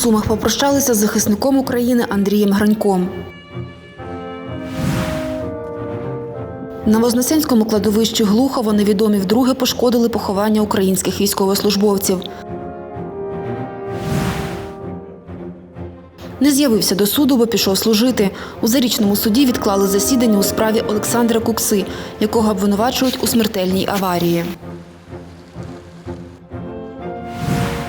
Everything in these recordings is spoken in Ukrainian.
Сумах попрощалися з захисником України Андрієм Граньком. На Вознесенському кладовищі Глухово невідомі вдруге пошкодили поховання українських військовослужбовців. Не з'явився до суду, бо пішов служити. У зарічному суді відклали засідання у справі Олександра Кукси, якого обвинувачують у смертельній аварії.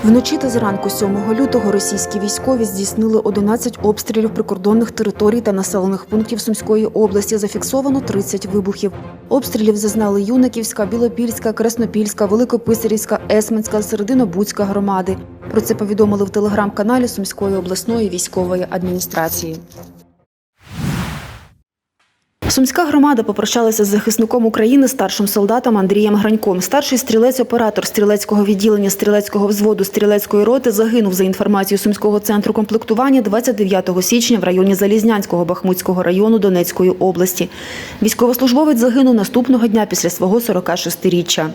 Вночі та зранку 7 лютого російські військові здійснили 11 обстрілів прикордонних територій та населених пунктів Сумської області. Зафіксовано 30 вибухів. Обстрілів зазнали Юниківська, Білопільська, Краснопільська, Великописарівська, Есменська, Серединобудська громади. Про це повідомили в телеграм-каналі Сумської обласної військової адміністрації. Сумська громада попрощалася з захисником України старшим солдатом Андрієм Граньком. Старший стрілець-оператор стрілецького відділення стрілецького взводу стрілецької роти загинув за інформацією Сумського центру комплектування 29 січня в районі Залізнянського Бахмутського району Донецької області. Військовослужбовець загинув наступного дня після свого 46-річчя.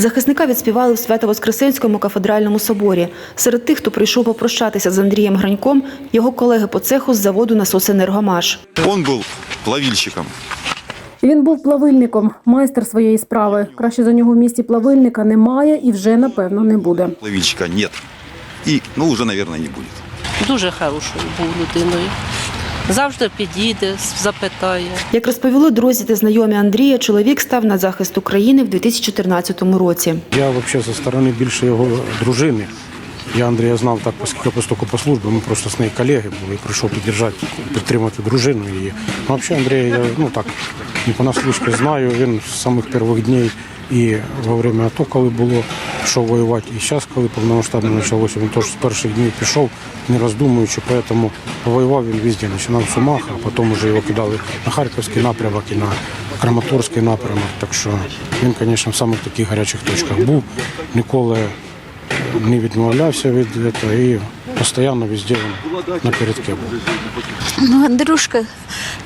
Захисника відспівали в Свято-Воскресенському кафедральному соборі. Серед тих, хто прийшов попрощатися з Андрієм Граньком, його колеги по цеху з заводу «Насосенергомаш». Он был плавильщиком. Він був плавильником, майстер своєї справи. Краще за нього в місті плавильника немає і вже напевно не буде. Плавильщика нет. И, ну, уже, наверное, не будет. Дуже хорошою був людиною. Завжди підійде, запитає. Як розповіли друзі та знайомі Андрія, чоловік став на захист України в 2014 році. Я взагалі зі сторони більше його дружини. Я Андрія знав так, оскільки постільки по службі, ми просто з нею колеги були, прийшов підтримати, підтримати дружину її. Ну, взагалі Андрія я ну так не понаслушки знаю. Він з самих перших днів і во время АТО, коли було, пішов воювати, і зараз, коли повномасштабно почалося, він теж з перших днів пішов, не роздумуючи, тому воював він везде, починав в Сумах, а потім вже його кидали на Харківський напрямок і на Краматорський напрямок. Так що він, звісно, в самих таких гарячих точках був. Ніколи не відмовлявся від цього і постійно везде на передке був. Ну, Андрюшка,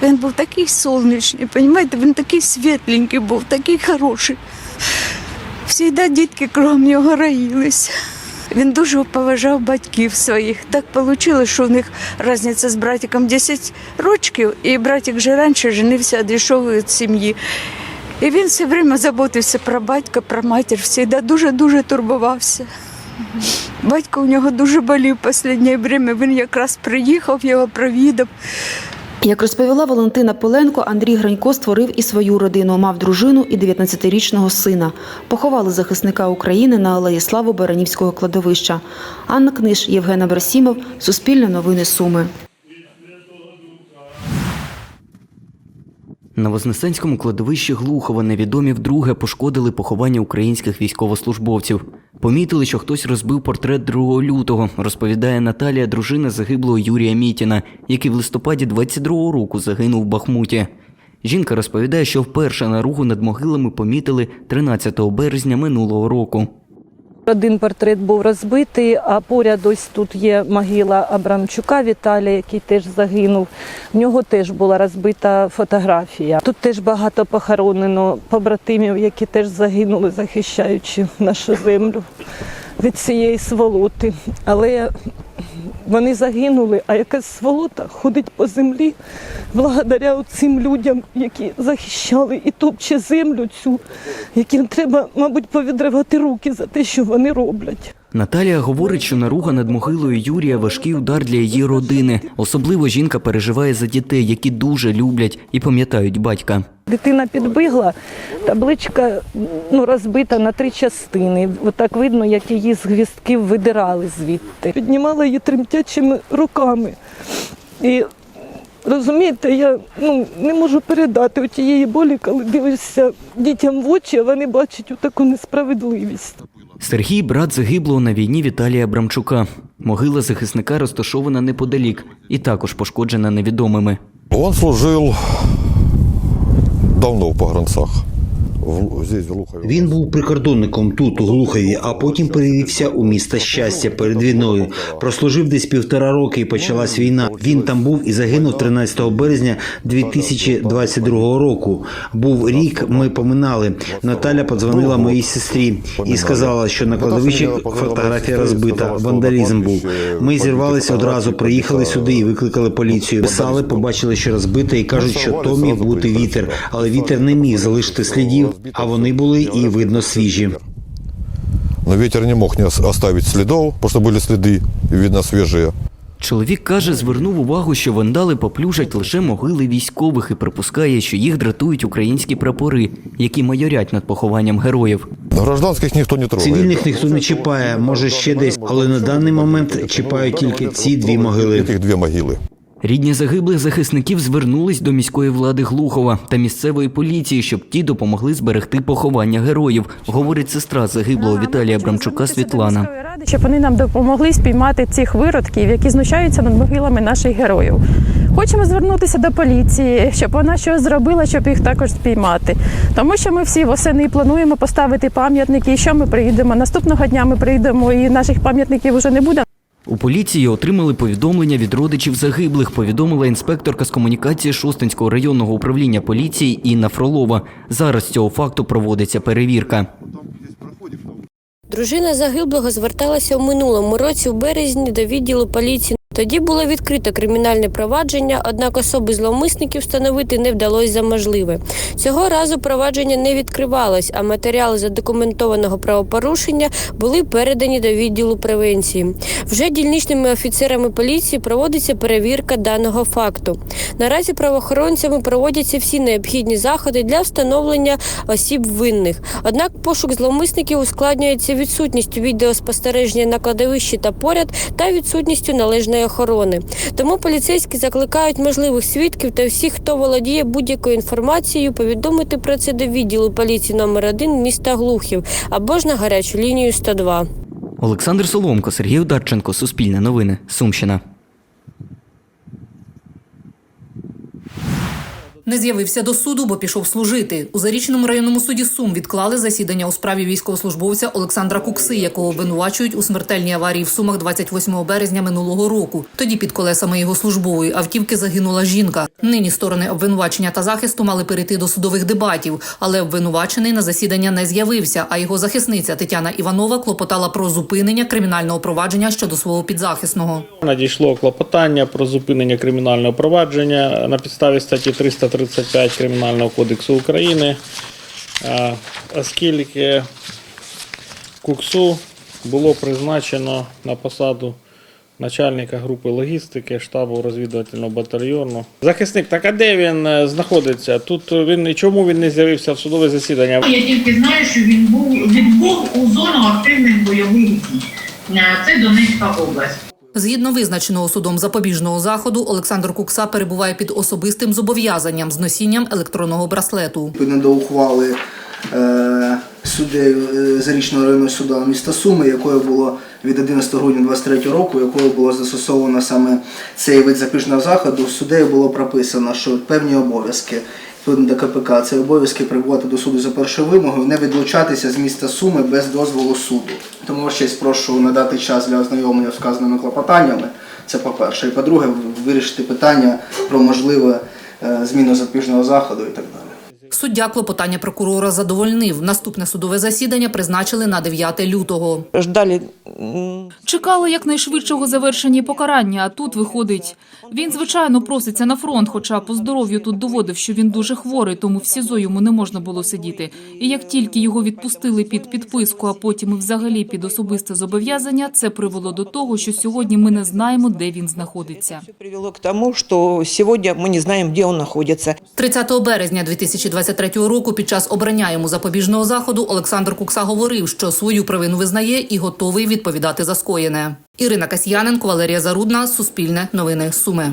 він був такий сонячний, розумієте, він такий світленький був, такий хороший. Всігда дітки крім нього раїлися. Він дуже поважав батьків своїх. Так вийшло, що в них різниця з братиком 10 років, і братик вже раніше женився, відійшов від сім'ї. І він все время заботився про батька, про матір, завжди дуже-дуже турбувався. Батько у нього дуже болів останнє время. Він якраз приїхав, його провідав. Як розповіла Валентина Поленко, Андрій Гранько створив і свою родину, мав дружину і 19-річного сина. Поховали захисника України на алеї Слави Баранівського кладовища. Анна Книж, Євген Абрасімов, Суспільне новини Суми. На Вознесенському кладовищі Глухова невідомі вдруге пошкодили поховання українських військовослужбовців. Помітили, що хтось розбив портрет 2 лютого, розповідає Наталія, дружина загиблого Юрія Мітіна, який в листопаді 22-го року загинув в Бахмуті. Жінка розповідає, що вперше наругу над могилами помітили 13 березня минулого року. Один портрет був розбитий, а поряд ось тут є могила Абрамчука Віталія, який теж загинув. В нього теж була розбита фотографія. Тут теж багато похоронено побратимів, які теж загинули, захищаючи нашу землю від цієї сволоти. Але вони загинули, а якась сволота ходить по землі благодаря цим людям, які захищали і топче землю цю, яким треба, мабуть, повідривати руки за те, що вони роблять. Наталія говорить, що наруга над могилою Юрія важкий удар для її родини. Особливо жінка переживає за дітей, які дуже люблять і пам'ятають батька. Дитина підбігла, табличка ну, розбита на три частини. Отак видно, як її з гвістків видирали звідти. Піднімала її тремтячими руками. І розумієте, я ну, не можу передати у тієї болі, коли дивишся дітям в очі, а вони бачать таку несправедливість. Сергій брат загиблого на війні Віталія Брамчука. Могила захисника розташована неподалік і також пошкоджена невідомими. Он служив давно в погранцах. Він був прикордонником тут, у Глухові, а потім перевівся у місто щастя перед війною. Прослужив десь півтора роки і почалась війна. Він там був і загинув 13 березня 2022 року. Був рік, ми поминали. Наталя подзвонила моїй сестрі і сказала, що на кладовищі фотографія розбита, вандалізм був. Ми зірвалися одразу, приїхали сюди і викликали поліцію. Писали, побачили, що розбите, і кажуть, що то міг бути вітер, але вітер не міг залишити слідів, а вони були і видно свіжі. Но ветер не мог не ос- оставить следов, потому что были следы, видно, свежие. Чоловік каже, звернув увагу, що вандали поплюжать лише могили військових і припускає, що їх дратують українські прапори, які майорять над похованням героїв. Гражданских никто не трогает. Цивільних ніхто не чіпає, може ще десь, але на даний момент чіпають тільки ці дві могили. Этих две могилы. Рідні загиблих захисників звернулись до міської влади Глухова та місцевої поліції, щоб ті допомогли зберегти поховання героїв, говорить сестра загиблого Віталія Брамчука Світлана. ради, щоб вони нам допомогли спіймати цих виродків, які знущаються над могилами наших героїв. Хочемо звернутися до поліції, щоб вона щось зробила, щоб їх також спіймати. Тому що ми всі восени плануємо поставити пам'ятники. І що ми приїдемо? Наступного дня ми приїдемо, і наших пам'ятників вже не буде. У поліції отримали повідомлення від родичів загиблих, повідомила інспекторка з комунікації Шостинського районного управління поліції Інна Фролова. Зараз цього факту проводиться перевірка. Дружина загиблого зверталася у минулому році в березні до відділу поліції. Тоді було відкрито кримінальне провадження, однак особи зловмисників встановити не вдалося за можливе. Цього разу провадження не відкривалось, а матеріали задокументованого правопорушення були передані до відділу превенції. Вже дільничними офіцерами поліції проводиться перевірка даного факту. Наразі правоохоронцями проводяться всі необхідні заходи для встановлення осіб винних. Однак пошук зловмисників ускладнюється відсутністю відеоспостереження на кладовищі та поряд та відсутністю належної охорони. Тому поліцейські закликають можливих свідків та всіх, хто володіє будь-якою інформацією, повідомити про це до відділу поліції номер 1 міста Глухів або ж на гарячу лінію 102. Олександр Соломко, Сергій Ударченко, Суспільне новини, Сумщина. Не з'явився до суду, бо пішов служити. У зарічному районному суді Сум відклали засідання у справі військовослужбовця Олександра Кукси, якого обвинувачують у смертельній аварії в Сумах 28 березня минулого року. Тоді під колесами його службової автівки загинула жінка. Нині сторони обвинувачення та захисту мали перейти до судових дебатів, але обвинувачений на засідання не з'явився. А його захисниця Тетяна Іванова клопотала про зупинення кримінального провадження щодо свого підзахисного. Надійшло клопотання про зупинення кримінального провадження на підставі статті 335 Кримінального кодексу України, оскільки Куксу було призначено на посаду начальника групи логістики штабу розвідувального батальйону. Захисник, так а де він е, знаходиться? Тут він і чому він не з'явився в судове засідання? Я тільки знаю, що він був відбув у зону активних бойових дій. Е, Це Донецька область. Згідно визначеного судом запобіжного заходу, Олександр Кукса перебуває під особистим зобов'язанням з носінням електронного браслету. Не до ухвали е, суддею Зарічного районного суду міста Суми, якою було від 11 грудня 23 року, якою було застосовано саме цей вид запобіжного заходу, суддею було прописано, що певні обов'язки до КПК, це обов'язки прибувати до суду за першою вимогою, не відлучатися з міста Суми без дозволу суду. Тому ще прошу надати час для ознайомлення з вказаними клопотаннями. Це по-перше. І по-друге, вирішити питання про можливе е, зміну запобіжного заходу і так далі. Суддя клопотання прокурора задовольнив. Наступне судове засідання призначили на 9 лютого. Ждали Чекали якнайшвидшого завершення покарання, а тут виходить. Він, звичайно, проситься на фронт, хоча по здоров'ю тут доводив, що він дуже хворий, тому в СІЗО йому не можна було сидіти. І як тільки його відпустили під підписку, а потім і взагалі під особисте зобов'язання, це привело до того, що сьогодні ми не знаємо, де він знаходиться. привело к тому, что сегодня мы не знаем, где он находится. 30 березня 2023 року під час обрання йому запобіжного заходу Олександр Кукса говорив, що свою провину визнає і готовий відповідати за скоєне. Ірина Касьяненко, Валерія Зарудна, Суспільне, Новини Суми.